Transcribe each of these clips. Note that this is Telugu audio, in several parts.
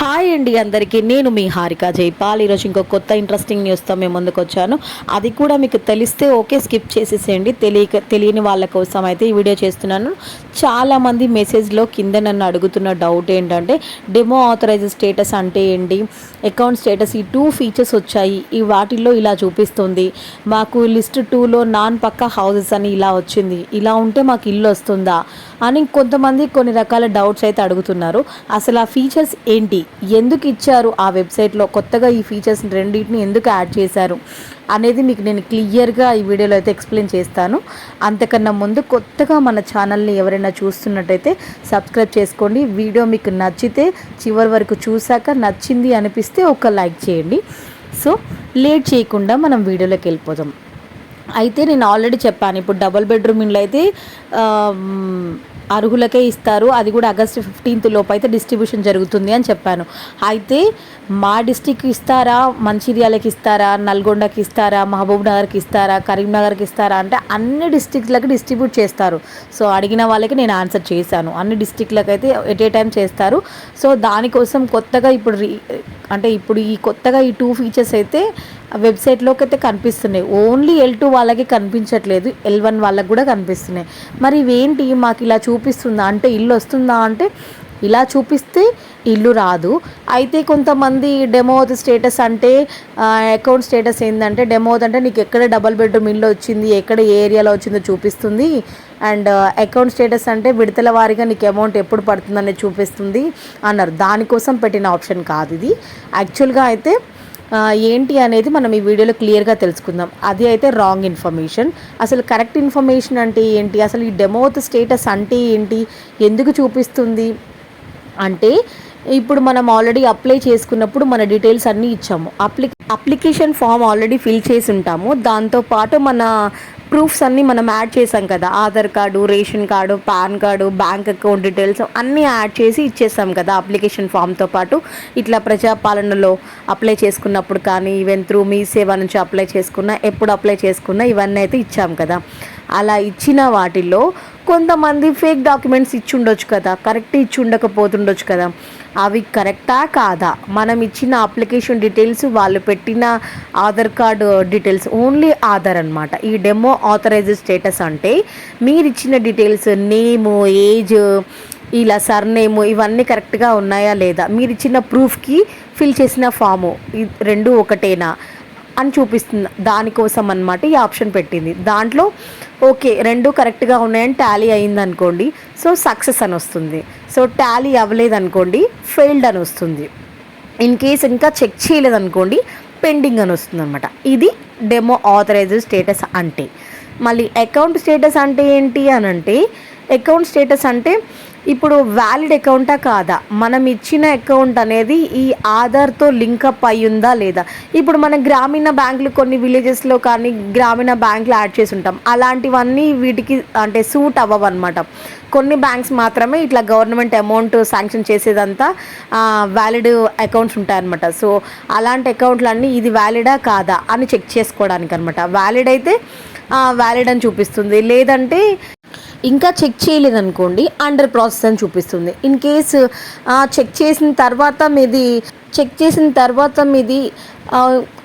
హాయ్ అండి అందరికీ. నేను మీ హారిక జైపాల్. ఈరోజు ఇంకో కొత్త ఇంట్రెస్టింగ్ న్యూస్తో మేము ముందుకు వచ్చాను. అది కూడా మీకు తెలిస్తే ఓకే స్కిప్ చేసేసేయండి. తెలియక తెలియని వాళ్ళ కోసం అయితే ఈ వీడియో చేస్తున్నాను. చాలామంది మెసేజ్లో కింద నన్ను అడుగుతున్న డౌట్ ఏంటంటే డెమో ఆథరైజ్ స్టేటస్ అంటే ఏంటి? అకౌంట్ స్టేటస్ ఈ టూ ఫీచర్స్ వచ్చాయి. ఈ వాటిల్లో ఇలా చూపిస్తుంది. మాకు లిస్ట్ టూలో నాన్ పక్క హౌసెస్ అని ఇలా వచ్చింది. ఇలా ఉంటే మాకు ఇల్లు వస్తుందా? అని కొంతమంది కొన్ని రకాల డౌట్స్ అయితే అడుగుతున్నారు. అసలు ఆ ఫీచర్స్ ఏంటి? ఎందుకు ఇచ్చారు ఆ వెబ్సైట్లో? కొత్తగా ఈ ఫీచర్స్ రెండింటిని ఎందుకు యాడ్ చేశారు? అనేది మీకు నేను క్లియర్గా ఈ వీడియోలో అయితే ఎక్స్ప్లెయిన్ చేస్తాను. అంతకన్నా ముందు కొత్తగా మన ఛానల్ని ఎవరైనా చూస్తున్నట్టయితే సబ్స్క్రైబ్ చేసుకోండి. వీడియో మీకు నచ్చితే చివరి వరకు చూశాక నచ్చింది అనిపిస్తే ఒక లైక్ చేయండి. సో లేట్ చేయకుండా మనం వీడియోలోకి వెళ్ళిపోదాం. అయితే నేను ఆల్రెడీ చెప్పాను ఇప్పుడు డబల్ బెడ్రూమ్ ఇండ్లు అయితే అర్హులకే ఇస్తారు. అది కూడా ఆగస్టు ఫిఫ్టీన్త్ లోపు అయితే డిస్ట్రిబ్యూషన్ జరుగుతుంది అని చెప్పాను. అయితే మా డిస్టిక్ ఇస్తారా? మంచిర్యాలకి ఇస్తారా? నల్గొండకి ఇస్తారా? మహబూబ్ నగర్కి ఇస్తారా? కరీంనగర్కి ఇస్తారా? అంటే అన్ని డిస్టిక్లకి డిస్ట్రిబ్యూట్ చేస్తారు. సో అడిగిన వాళ్ళకి నేను ఆన్సర్ చేశాను. అన్ని డిస్టిక్లకు అయితే ఎట్ ఏ టైం చేస్తారు. సో దానికోసం కొత్తగా ఇప్పుడు రీ- అంటే ఇప్పుడు ఈ కొత్తగా ఈ టూ ఫీచర్స్ అయితే వెబ్సైట్లోకి అయితే కనిపిస్తున్నాయి. ఓన్లీ ఎల్ టూ వాళ్ళకి కనిపించట్లేదు. ఎల్ వన్ వాళ్ళకి కూడా కనిపిస్తున్నాయి. మరి ఇవేంటి? మాకు ఇలా చూ చూపిస్తుందా? అంటే ఇల్లు వస్తుందా అంటే ఇలా చూపిస్తే ఇల్లు రాదు. అయితే కొంతమంది డెమోత్ స్టేటస్ అంటే అకౌంట్ స్టేటస్ ఏంటంటే డెమోత్ అంటే నీకు ఎక్కడ డబల్ బెడ్రూమ్ ఇల్లు వచ్చింది ఎక్కడ ఏ ఏరియాలో వచ్చిందో చూపిస్తుంది. అండ్ అకౌంట్ స్టేటస్ అంటే విడతల వారీగా నీకు అమౌంట్ ఎప్పుడు పడుతుందనేది చూపిస్తుంది అన్నారు. దానికోసం పెట్టిన ఆప్షన్ కాదు ఇది. యాక్చువల్గా అయితే ఏంటి అనేది మనం ఈ వీడియోలో క్లియర్గా తెలుసుకుందాం. అది అయితే రాంగ్ ఇన్ఫర్మేషన్ అసలు కరెక్ట్ ఇన్ఫర్మేషన్ అంటే ఏంటి? అసలు ఈ డెమోత్ స్టేటస్ అంటే ఏంటి? ఎందుకు చూపిస్తుంది? అంటే ఇప్పుడు మనం ఆల్రెడీ అప్లై చేసుకున్నప్పుడు మన డీటెయిల్స్ అన్నీ ఇచ్చాము. అప్లి అప్లికేషన్ ఫామ్ ఆల్రెడీ ఫిల్ చేసి ఉంటాము. దాంతోపాటు మన ప్రూఫ్స్ అన్నీ మనం యాడ్ చేసాం కదా. Aadhaar card ration card PAN card bank account details అన్నీ యాడ్ చేసి ఇచ్చేసాం కదా అప్లికేషన్ ఫామ్తో పాటు. ఇట్లా ప్రజాపాలనలో అప్లై చేసుకున్నప్పుడు కానీ ఈవెన్ త్రూ మీ సేవ నుంచి అప్లై చేసుకున్నా ఎప్పుడు అప్లై చేసుకున్నా ఇవన్నీ అయితే ఇచ్చాం కదా. అలా ఇచ్చిన వాటిల్లో కొంతమంది ఫేక్ డాక్యుమెంట్స్ ఇచ్చి ఉండొచ్చు కదా కరెక్ట్ ఇచ్చి ఉండకపోతుండొచ్చు కదా. అవి కరెక్టా కాదా? మనం ఇచ్చిన అప్లికేషన్ డీటెయిల్స్ వాళ్ళు పెట్టిన Aadhaar card details only Aadhaar అనమాట ఈ డెమో ఆథరైజ్ స్టేటస్ అంటే మీరు ఇచ్చిన డీటెయిల్స్ నేము ఏజ్ ఇలా సర్నేము ఇవన్నీ కరెక్ట్గా ఉన్నాయా లేదా? మీరు ఇచ్చిన ప్రూఫ్కి ఫిల్ చేసిన ఫాము. రెండు ఒకటేనా? అని చూపిస్తుంది. దానికోసం అన్నమాట ఈ ఆప్షన్ పెట్టింది. దాంట్లో ఓకే రెండు కరెక్ట్గా ఉన్నాయని టాలీ అయింది అనుకోండి సో సక్సెస్ అని వస్తుంది. సో టాలీ అవ్వలేదు అనుకోండి ఫెయిల్డ్ అని వస్తుంది. ఇన్ కేస్ ఇంకా చెక్ చేయలేదనుకోండి పెండింగ్ అని వస్తుంది అనమాట ఇది డెమో ఆథరైజ్ స్టేటస్ అంటే. మళ్ళీ అకౌంట్ స్టేటస్ అంటే ఏంటి అని అంటే అకౌంట్ స్టేటస్ అంటే ఇప్పుడు వ్యాలిడ్ అకౌంటా కాదా? మనం ఇచ్చిన అకౌంట్ అనేది ఈ ఆధార్తో లింకప్ అయ్యిందా లేదా? ఇప్పుడు మన గ్రామీణ బ్యాంకులు కొన్ని విలేజెస్లో కానీ గ్రామీణ బ్యాంకులు యాడ్ చేసి ఉంటాం. అలాంటివన్నీ వీటికి అంటే సూట్ అవ్వవు అనమాట కొన్ని బ్యాంక్స్ మాత్రమే ఇట్లా గవర్నమెంట్ అమౌంట్ శాంక్షన్ చేసేదంతా వ్యాలిడ్ అకౌంట్స్ ఉంటాయన్నమాట. సో అలాంటి అకౌంట్లన్నీ ఇది వ్యాలిడా కాదా అని చెక్ చేసుకోవడానికి అనమాట వ్యాలిడ్ అయితే వ్యాలిడ్ అని చూపిస్తుంది. లేదంటే ఇంకా చెక్ చేయలేదనుకోండి అండర్ ప్రాసెస్ అని చూపిస్తుంది. ఇన్ కేసు చెక్ చేసిన తర్వాత మీది చెక్ చేసిన తర్వాత మీది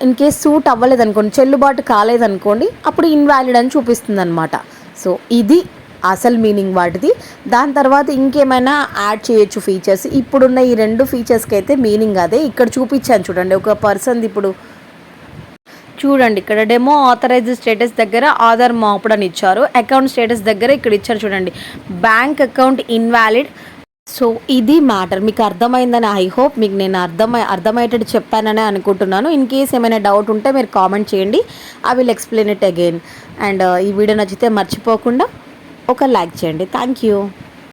ఇన్ కేస్ సూట్ అవ్వలేదనుకోండి చెల్లుబాటు కాలేదనుకోండి అప్పుడు ఇన్వాలిడ్ అని చూపిస్తుంది అనమాట సో ఇది అసలు మీనింగ్ వాటిది. దాని తర్వాత ఇంకేమైనా యాడ్ చేయొచ్చు ఫీచర్స్ ఇప్పుడున్న ఈ రెండు ఫీచర్స్కి అయితే మీనింగ్ అదే. ఇక్కడ చూపించాను చూడండి ఒక పర్సన్ ఇప్పుడు చూడండి ఇక్కడ డెమో ఆథరైజ్ స్టేటస్ దగ్గర ఆధార్ మాపుడు అని ఇచ్చారు. అకౌంట్ స్టేటస్ దగ్గర ఇక్కడ ఇచ్చారు చూడండి. Bank account invalid. సో ఇది మ్యాటర్. మీకు అర్థమైందని ఐ హోప్ మీకు నేను అర్థమై అర్థమయ్యేటట్టు చెప్పానని అనుకుంటున్నాను. ఇన్ కేస్ ఏమైనా డౌట్ ఉంటే మీరు కామెంట్ చేయండి. I will explain it again. And ఈ వీడియో నచ్చితే మర్చిపోకుండా ఒక లైక్ చేయండి. Thank you.